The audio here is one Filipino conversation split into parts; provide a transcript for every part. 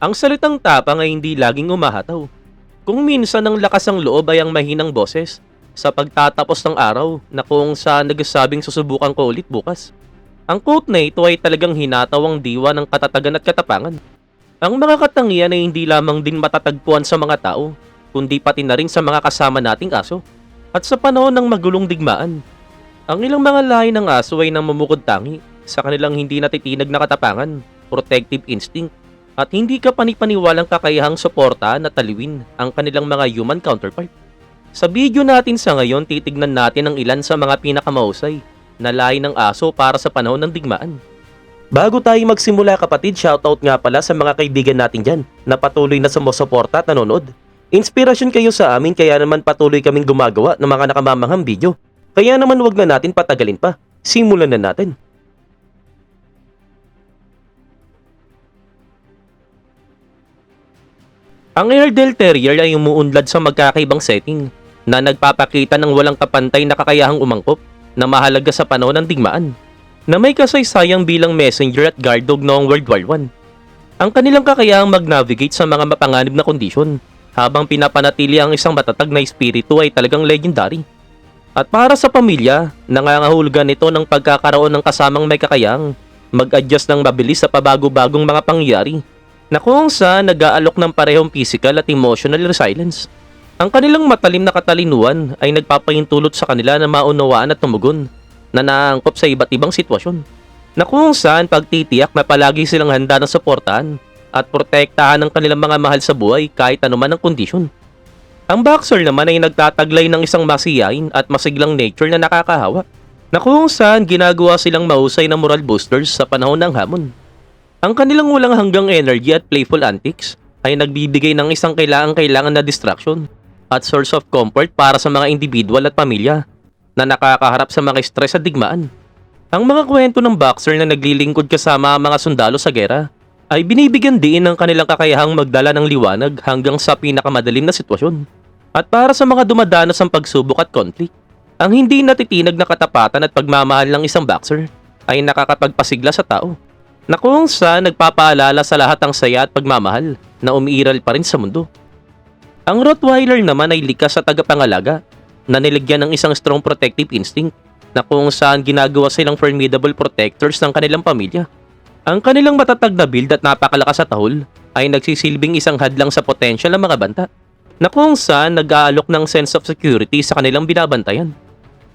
Ang salitang tapang ay hindi laging umahataw. Kung minsan ang lakas ng loob ay ang mahinang boses sa pagtatapos ng araw na kung saan nagsasabing susubukan ko ulit bukas. Ang quote na ito ay talagang hinataw ang diwa ng katatagan at katapangan. Ang mga katangian ay hindi lamang din matatagpuan sa mga tao, kundi pati na rin sa mga kasama nating aso. At sa panahon ng magulong digmaan, ang ilang mga lahi ng aso ay namumukod tangi sa kanilang hindi natitinag na katapangan, protective instinct, at hindi ka panipaniwalang kakayahang suportahan at taliwin ang kanilang mga human counterpart. Sa video natin sa ngayon, titignan natin ang ilan sa mga pinakamahusay na lahi ng aso para sa panahon ng digmaan. Bago tayo magsimula kapatid, shoutout nga pala sa mga kaibigan natin dyan na patuloy na sumusuporta at nanonood. Inspirasyon kayo sa amin kaya naman patuloy kaming gumagawa ng mga nakamamanghang video. Kaya naman wag na natin patagalin pa. Simulan na natin. Ang Airedale Terrier ay umuunlad sa magkakaibang setting na nagpapakita ng walang kapantay na kakayahang umangkop na mahalaga sa panahon ng digmaan na may kasaysayang bilang messenger at guard dog noong World War I. Ang kanilang kakayahang mag-navigate sa mga mapanganib na kondisyon habang pinapanatili ang isang matatag na espiritu ay talagang legendary. At para sa pamilya, nangangahulugan nito ng pagkakaroon ng kasamang may kakayahang mag-adjust ng mabilis sa pabago-bagong mga pangyayari na kung saan nag-aalok ng parehong physical at emotional resilience. Ang kanilang matalim na katalinuhan ay nagpapahintulot sa kanila na maunawaan at tumugon na naangkop sa iba't ibang sitwasyon. Na kung saan pagtitiyak na palagi silang handa ng suportahan at protektahan ng kanilang mga mahal sa buhay kahit anuman ang kondisyon. Ang boxer naman ay nagtataglay ng isang masiyain at masiglang nature na nakakahawa na kung saan ginagawa silang mahusay na moral boosters sa panahon ng hamon. Ang kanilang walang hanggang energy at playful antics ay nagbibigay ng isang kailangan-kailangan na distraction at source of comfort para sa mga individual at pamilya na nakakaharap sa mga stress at digmaan. Ang mga kwento ng boxer na naglilingkod kasama ang mga sundalo sa gera ay binibigyan din ng kanilang kakayahang magdala ng liwanag hanggang sa pinakamadalim na sitwasyon. At para sa mga dumadanas ng pagsubok at conflict, ang hindi natitinag na katapatan at pagmamahal ng isang boxer ay nakakapagpasigla sa tao na kung saan nagpapaalala sa lahat ang saya at pagmamahal na umiiral pa rin sa mundo. Ang Rottweiler naman ay likas sa tagapangalaga na nilagyan ng isang strong protective instinct na kung saan ginagawa silang formidable protectors ng kanilang pamilya. Ang kanilang matatag na build at napakalakas sa tahol ay nagsisilbing isang hadlang sa potential ng mga banta na kung saan nag-aalok ng sense of security sa kanilang binabantayan.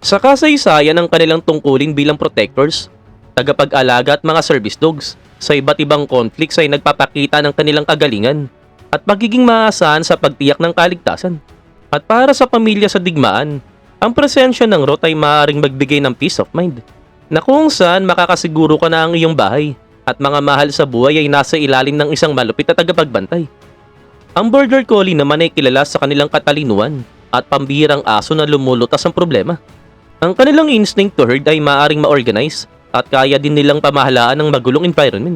Sa kasaysayan ng kanilang tungkulin bilang protectors, tagapag-alaga at mga service dogs sa iba't ibang conflicts ay nagpapakita ng kanilang kagalingan at pagiging maasahan sa pagtiyak ng kaligtasan. At para sa pamilya sa digmaan, ang presensya ng ROT ay maaaring magbigay ng peace of mind na kung saan makakasiguro ka na ang iyong bahay at mga mahal sa buhay ay nasa ilalim ng isang malupit na tagapagbantay. Ang Border Collie naman ay kilala sa kanilang katalinuhan at pambihirang aso na lumulutas ang problema. Ang kanilang instinct to herd ay maaaring ma-organize at kaya din nilang pamahalaan ng magulong environment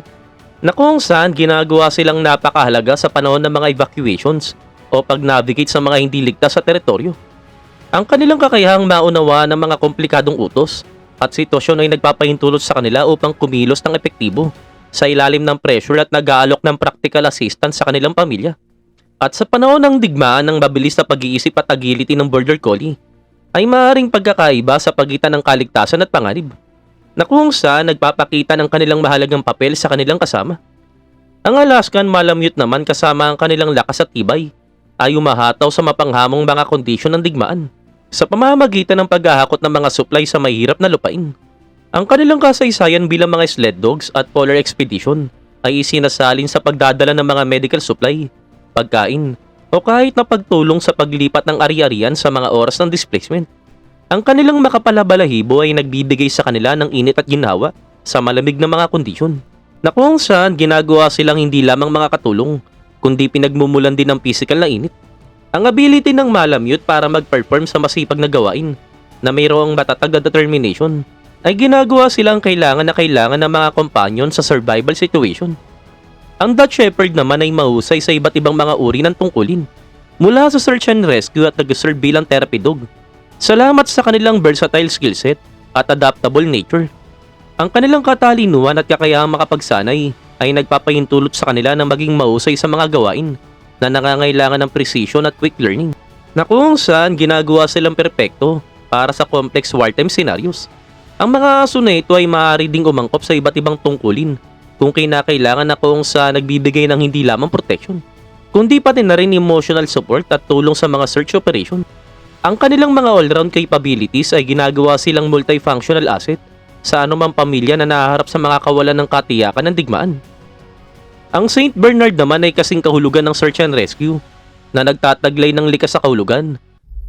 na kung saan ginagawa silang napakahalaga sa panahon ng mga evacuations o pag-navigate sa mga hindi ligtas sa teritoryo. Ang kanilang kakayahang maunawa ng mga komplikadong utos at sitwasyon ay nagpapahintulot sa kanila upang kumilos ng epektibo sa ilalim ng pressure at nag-aalok ng practical assistance sa kanilang pamilya. At sa panahon ng digmaan ng mabilis na pag-iisip at agility ng Border Collie, ay maaaring pagkakaiba sa pagitan ng kaligtasan at panganib na kung saan nagpapakita ng kanilang mahalagang papel sa kanilang kasama. Ang Alaskan Malamute naman kasama ang kanilang lakas at tibay ay umahataw sa mapanghamong mga kondisyon ng digmaan sa pamamagitan ng paghahakot ng mga supply sa mahirap na lupain. Ang kanilang kasaysayan bilang mga sled dogs at polar expedition ay isinasalin sa pagdadala ng mga medical supply, pagkain, o kahit na pagtulong sa paglipat ng ari-arian sa mga oras ng displacement. Ang kanilang makapalabalahibo ay nagbibigay sa kanila ng init at ginhawa sa malamig na mga kondisyon. Na kung saan ginagawa silang hindi lamang mga katulong, kundi pinagmumulan din ng physical na init. Ang ability ng Malamute para mag-perform sa masipag na gawain na mayroong matatag na determination ay ginagawa silang kailangan na kailangan ng mga companion sa survival situation. Ang Dutch Shepherd naman ay mahusay sa iba't ibang mga uri ng tungkulin mula sa search and rescue at nag-serve bilang therapy dog Salamat sa kanilang versatile skillset at adaptable nature. Ang kanilang katalinuhan at kakayahang makapagsanay ay nagpapahintulot sa kanila na maging mahusay sa mga gawain na nangangailangan ng precision at quick learning na kung saan ginagawa silang perpekto para sa complex wartime scenarios. Ang mga aso na ito ay maaari ding umangkop sa iba't ibang tungkulin kung kinakailangan na kung sa nagbibigay ng hindi lamang protection, kundi pati na rin emotional support at tulong sa mga search operation. Ang kanilang mga all-round capabilities ay ginagawa silang multifunctional asset sa anumang pamilya na nahaharap sa mga kawalan ng katiyakan ng digmaan. Ang St. Bernard naman ay kasing kahulugan ng search and rescue na nagtataglay ng likas sa kahulugan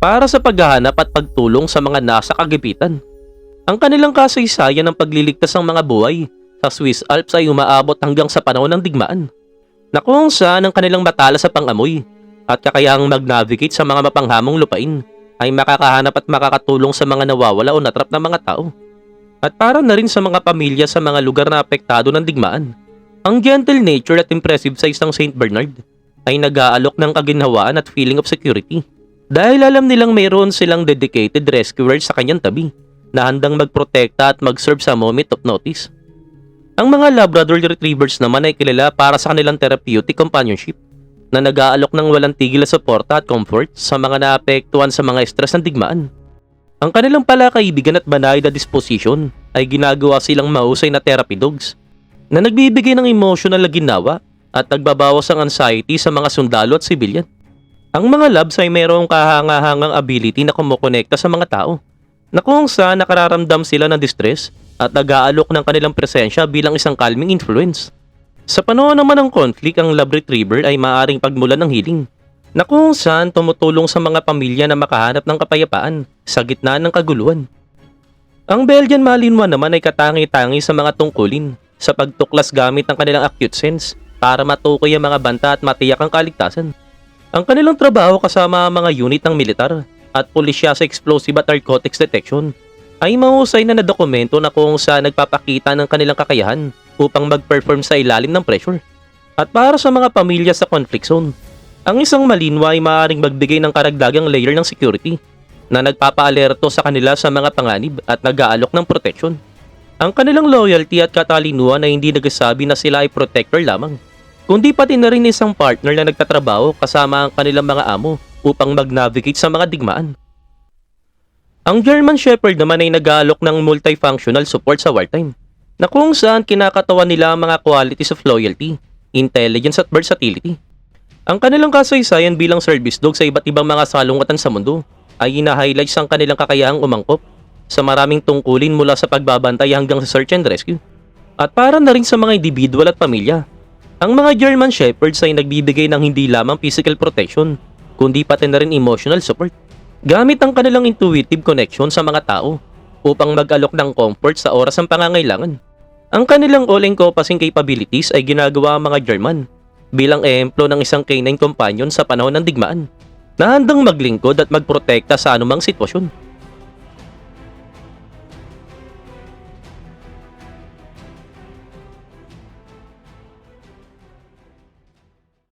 para sa paghahanap at pagtulong sa mga nasa kagipitan. Ang kanilang kasaysayan ng pagliligtas ng mga buhay sa Swiss Alps ay umaabot hanggang sa panahon ng digmaan na kung saan ang kanilang matala sa pangamoy at kakayahang mag-navigate sa mga mapanghamong lupain ay makakahanap at makakatulong sa mga nawawala o natrap na mga tao. At para na rin sa mga pamilya sa mga lugar na apektado ng digmaan. Ang gentle nature at impressive size ng St. Bernard ay nag-aalok ng kaginhawaan at feeling of security. Dahil alam nilang mayroon silang dedicated rescuers sa kanyang tabi na handang magprotekta at mag-serve sa moment of notice. Ang mga Labrador Retrievers naman ay kilala para sa kanilang therapeutic companionship na nag-aalok ng walang tigil na suporta at comfort sa mga naapektuhan sa mga stress ng digmaan. Ang kanilang palakaibigan at banay na disposition ay ginagawa silang mahusay na therapy dogs na nagbibigay ng emotional na ginawa at nagbabawas ng anxiety sa mga sundalo at sibilyan. Ang mga labs ay mayroong kahangahangang ability na kumukonekta sa mga tao na kung saan nakararamdam sila ng distress at nag-aalok ng kanilang presensya bilang isang calming influence. Sa panahon naman ng conflict, ang lab retriever ay maaaring pagmulan ng healing na kung saan tumutulong sa mga pamilya na makahanap ng kapayapaan sa gitna ng kaguluhan. Ang Belgian Malinois naman ay katangi-tangi sa mga tungkulin sa pagtuklas gamit ng kanilang acute sense para matukoy ang mga banta at matiyak ang kaligtasan. Ang kanilang trabaho kasama ang mga unit ng militar at pulisya sa explosive at narcotics detection ay mahusay na nadokumento na kung saan nagpapakita ng kanilang kakayahan upang mag-perform sa ilalim ng pressure. At para sa mga pamilya sa conflict zone, ang isang malinwa ay maaaring magbigay ng karagdagang layer ng security na nagpapaalerto sa kanila sa mga panganib at nag-aalok ng protection. Ang kanilang loyalty at katalinuhan ay hindi nagsasabi na sila ay protector lamang, kundi pati na rin isang partner na nagtatrabaho kasama ang kanilang mga amo upang mag-navigate sa mga digmaan. Ang German Shepherd naman ay nag-aalok ng multifunctional support sa wartime, na kung saan kinakatawan nila ang mga qualities of loyalty, intelligence at versatility. Ang kanilang kasaysayan bilang service dog sa iba't ibang mga salungatan sa mundo ay ina-highlight ang kanilang kakayahang umangkop sa maraming tungkulin mula sa pagbabantay hanggang sa search and rescue. At para na rin sa mga individual at pamilya, ang mga German Shepherds ay nagbibigay ng hindi lamang physical protection, kundi pati na rin emotional support. Gamit ang kanilang intuitive connection sa mga tao upang mag-alok ng comfort sa oras ng pangangailangan. Ang kanilang all-encompassing capabilities ay ginagawa ang mga German bilang ehemplo ng isang canine companion sa panahon ng digmaan na handang maglingkod at magprotekta sa anumang sitwasyon.